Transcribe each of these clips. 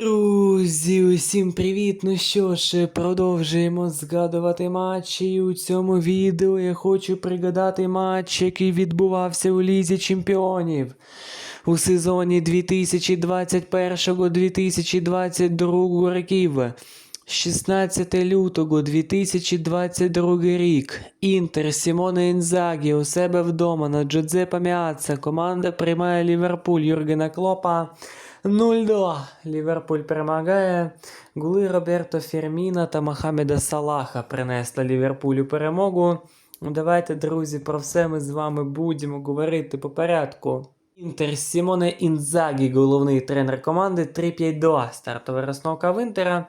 Друзі, усім привіт! Ну що ж, продовжуємо згадувати матчі. І у цьому відео я хочу пригадати матч, який відбувався у Лізі Чемпіонів у сезоні 2021-2022 років. 16 лютого 2022 рік. Інтер Сімона Інзагі у себе вдома на Джузеппе Міаца. Команда приймає Ліверпуль Юргена Клопа. 0-2. Ліверпуль перемагає. Гули Роберто Ферміна та Мохамеда Салаха принесли Ліверпулю перемогу. Ну, Давайте, друзі, про все ми з вами будемо говорити по порядку. Інтер Сімоне Інзагі, головний тренер команди 3-5-2. Стартова розновка в Інтера.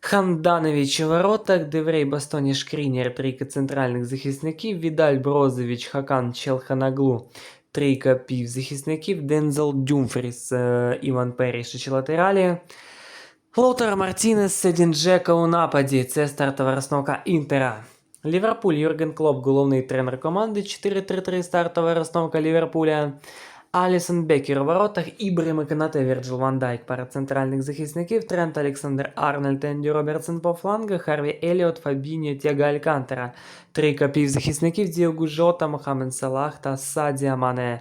Ханданович у воротах, Деврей Бастоні Шкрінєр, трійка центральних захисників, Відаль Брозович, Хакан Челханаглу, трійка півзахисників, Дензел Дюмфріс, е, Іван Періш і латералі. Лоутер Мартінес, Седін Джека у нападі. Це стартова розновка Інтера. Ліверпуль Юрген Клоп, головний тренер команди. 4-3-3 стартова розновка Ліверпуля. Алісон Бекер у воротах, Ібрим Канате, Вірджил Ван Дайк, пара центральних захисників, Трент Олександр Арнольд, Енді Робертсон по флангах, Харві Еліот, Фабіні, Тяга Алькантера. три копів захисників Діогу Жота, Мохамед Салах та Садія Мане.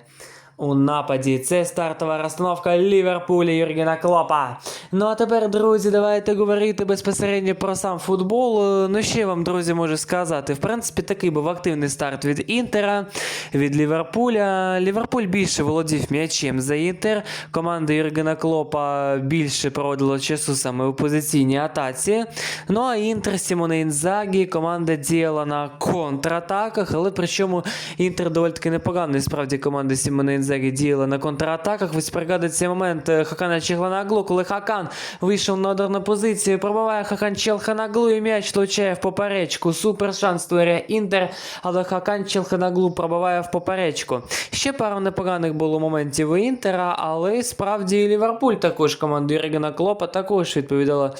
У нападі це стартова розстановка Ліверпуля Юргена Клопа. Ну а тепер, друзі, давайте говорити безпосередньо про сам футбол. Е, Ну я вам, друзі, можу сказати? В принципі, такий був активний старт від Інтера, від Ліверпуля. Ліверпуль більше володів м'ячем за Інтер. Команда Юргена Клопа більше проводила часу саме у позиційній атаці. Ну а Інтер Сімоне Інзагі команда діяла на контратаках, але причому Інтер доволі таки непоганий. Справді команда Сімоне Інзагі діяла на контратаках. Ви пригадуєте цей момент е, Хакана Чехланаглу, коли Хакан вийшов на ударну позицію, пробиває Хакан Челханаглу і м'яч влучає в поперечку. Супер шанс створює Інтер, але Хакан Челханаглу пробиває в поперечку. Ще пару непоганих було моментів у Інтера, але справді і Ліверпуль також команда Юргена Клопа також відповідала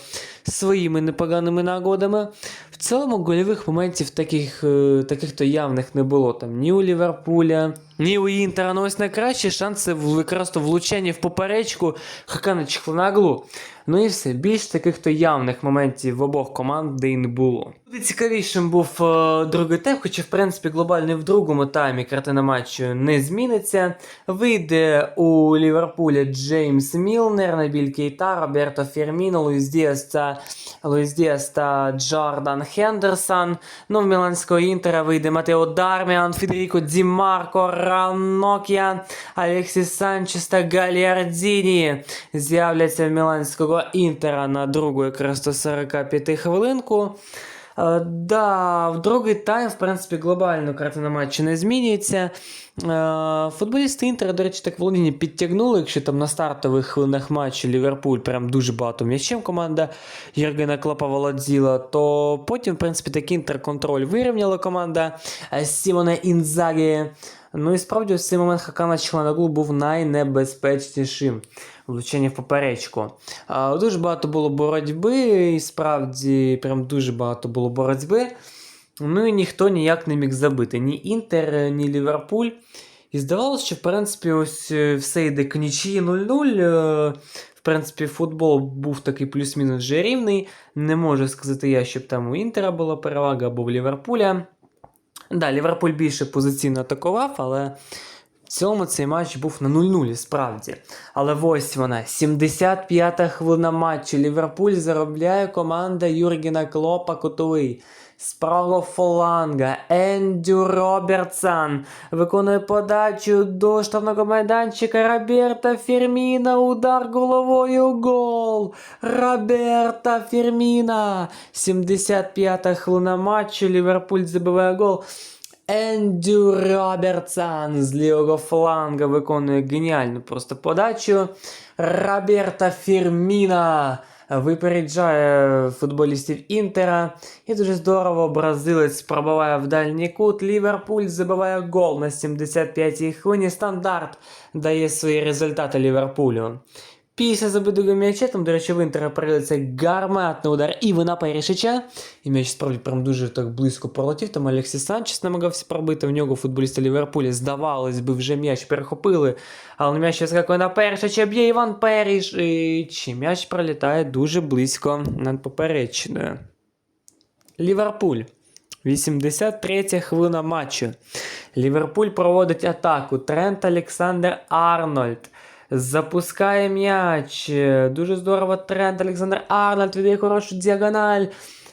своїми непоганими нагодами. В цілому гольових моментів таких, е, таких то явних не було там ні у Ліверпуля, ні у Інтера. Ну ось найкращі шанси в то влучання в поперечку Хакана Чехланаглу. Ну і все, більш таких то явних моментів в обох команд де й не було. Буде цікавішим був е, другий тайм, хоча в принципі глобально в другому таймі картина матчу не зміниться. Вийде у Ліверпуля Джеймс Мілнер, Набіль Кейта, Роберто Ферміно, Луїс Діас та Луїс Діас та Джордан Хендерсон. Ну, в Міланського Інтера вийде Матео Дарміан, Федеріко Ді Марко, Ранокія, Алексіс Санчес та Галіардіні з'являться в Міланського Інтера на другу якраз до 45 хвилинку. Е, Да, в другий тайм, в принципі, глобально картина матчу не змінюється. Е, Футболісти Інтера, до речі, так володіння підтягнули, якщо там на стартових хвилинах матчу Ліверпуль прям дуже багато м'ячем команда Єргена Клопа володіла, то потім, в принципі, так Інтер контроль вирівняла команда е, Сімона Інзагі. Ну і справді ось цей момент Хакана Чхланаглу був найнебезпечнішим влучення в поперечку. Дуже багато було боротьби, і справді прям дуже багато було боротьби. Ну і ніхто ніяк не міг забити. Ні Інтер, ні Ліверпуль. І здавалося, що в принципі ось е, все йде к нічиї 0-0. Е, В принципі, футбол був такий плюс-мінус вже рівний. Не можу сказати я, щоб там у Інтера була перевага або в Ліверпуля. Да, Ліверпуль більше позиційно атакував, але цілому цей матч був на 0-0, справді. Але ось вона, 75-та хвилина матчу. Ліверпуль заробляє команда Юргена Клопа Котовий. З правого фланга Ендю Робертсон виконує подачу до штрафного майданчика Роберта Ферміна. Удар головою гол. Роберта Ферміна. 75-та хвилина матчу. Ліверпуль забиває гол. Ендю Робертсон з лівого фланга виконує геніальну просто подачу. Роберта Ферміна випереджає футболістів Інтера. І дуже здорово бразилець пробиває в дальній кут. Ліверпуль забиває гол на 75-й хвилині. Стандарт дає свої результати Ліверпулю. Після забитого м'яча, там, до речі, в Інтера прилиться гарматний удар і вона Перішича. І м'яч справді прям дуже так близько пролетів. Там Алексій Санчес намагався пробити. В нього футболісти Ліверпуля, здавалось би, вже м'яч перехопили. Але м'яч скакує на Перішича, б'є Іван Перішич. І м'яч пролітає дуже близько над поперечною. Ліверпуль. 83 хвилина матчу. Ліверпуль проводить атаку. Трент Олександр Арнольд. Запускає м'яч. Дуже здорово. Трент Олександр Арнольд віддає хорошу діагональ.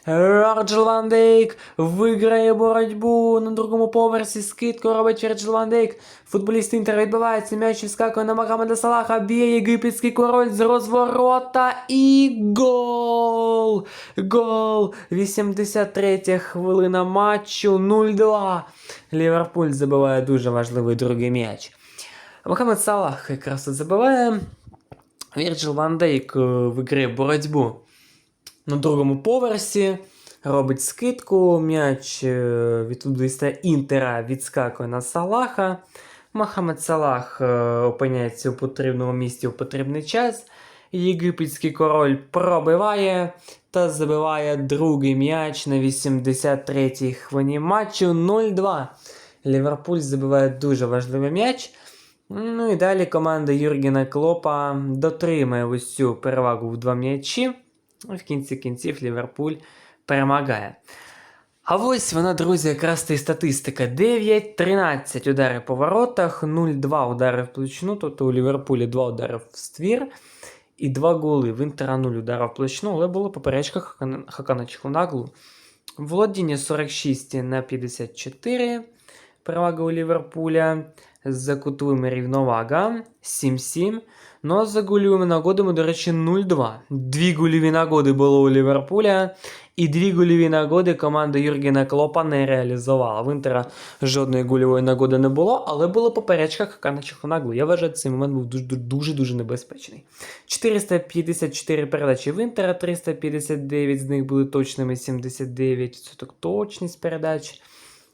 Вірджил Ван Дейк виграє боротьбу на другому поверсі. Скидку робить Вірджил Ван Дейк. Футболіст Інтер відбивається. М'яч вскакує на Магомеда Салаха. Б'є єгипетський король з розворота. І гол! Гол! 83 хвилина матчу. 0-2. Ліверпуль забиває дуже важливий другий м'яч. Мохамед Салах якраз тут забиває. Вірджил Ван Дейк е, виграє боротьбу на другому поверсі. Робить скидку, м'яч е, від футболіста Інтера відскакує на Салаха. Мохамед Салах е, опиняється у потрібному місці у потрібний час. Єгипетський король пробиває та забиває другий м'яч на 83-й хвилині матчу 0-2. Ліверпуль забиває дуже важливий м'яч. Ну і далі команда Юргена Клопа дотримує ось цю перевагу в два м'ячі. В кінці кінців Ліверпуль перемагає. А ось вона, друзі, якраз та й статистика. 9-13 ударів по воротах, 0-2 удари в площину, тобто у Ліверпулі 2 удари в ствір і 2 голи. В Інтера 0 ударів в площину, але було поперечка Хакана Чхунаглу. Володіння 46 на 54. Перевага у Ліверпуля. За кутовими рівновага 7-7. Ну а за гольовими нагодами, до речі, 0-2. Дві гольові нагоди було у Ліверпуля. І дві гольові нагоди команда Юргена Клопа не реалізувала. В Інтера жодної гольової нагоди не було, але було поперечка Хакана Чехонаглу. Я вважаю, цей момент був дуже- дуже дуже небезпечний. 454 передачі в Інтера, 359 з них були точними, 79% точність передач.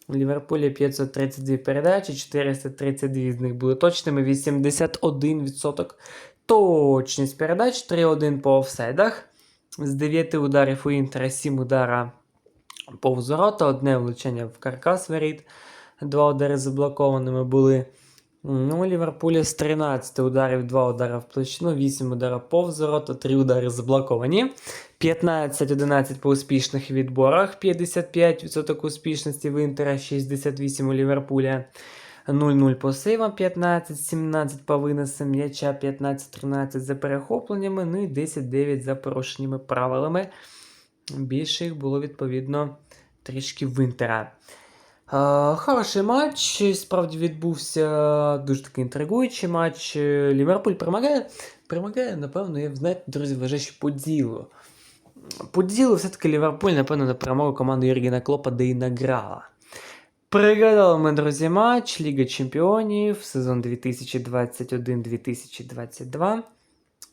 У Ліверпулі 532 передачі, 432 з них були точними, 81% точність передач, 3-1 по офсайдах. З 9 ударів у Інтера 7 удара повз ворота, одне влучання в каркас воріт, два удари заблокованими були. Ну, у Ліверпуля з 13 ударів, 2 удари в площину, 8 ударів повз ворота, 3 удари заблоковані. 15-11 по успішних відборах, 55% успішності в Інтера, 68 у Ліверпуля. 0-0 по сейвам, 15-17 по виносам м'яча, 15-13 за перехопленнями, ну і 10-9 за порушеннями правилами. Більше їх було відповідно трішки в Інтера. Е, Хороший матч, справді відбувся дуже такий інтригуючий матч. Ліверпуль перемагає. Перемагає, напевно, я знаєте, друзі, вважаю, що по ділу. По все-таки Ліверпуль, напевно, на перемогу команди Юргена Клопа де і награла. Пригадали ми, друзі, матч Ліга Чемпіонів, сезон 2021-2022.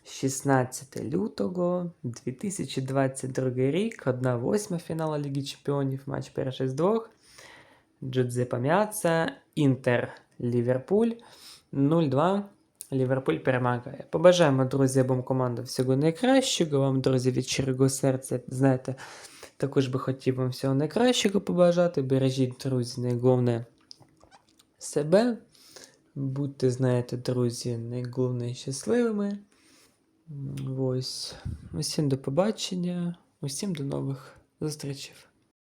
16 лютого 2022 рік, 1-8 фінала Ліги Чемпіонів, матч перший з двох. Джудзепа М'яца, Інтер, Ліверпуль 0-2. Ліверпуль перемагає. Побажаємо, друзі, обом командам всього найкращого. Вам, друзі, від щирого серця, знаєте, також би хотів вам всього найкращого побажати. Бережіть, друзі, найголовне себе. Будьте, знаєте, друзі, найголовне щасливими. Ось. Усім до побачення, усім до нових зустрічей.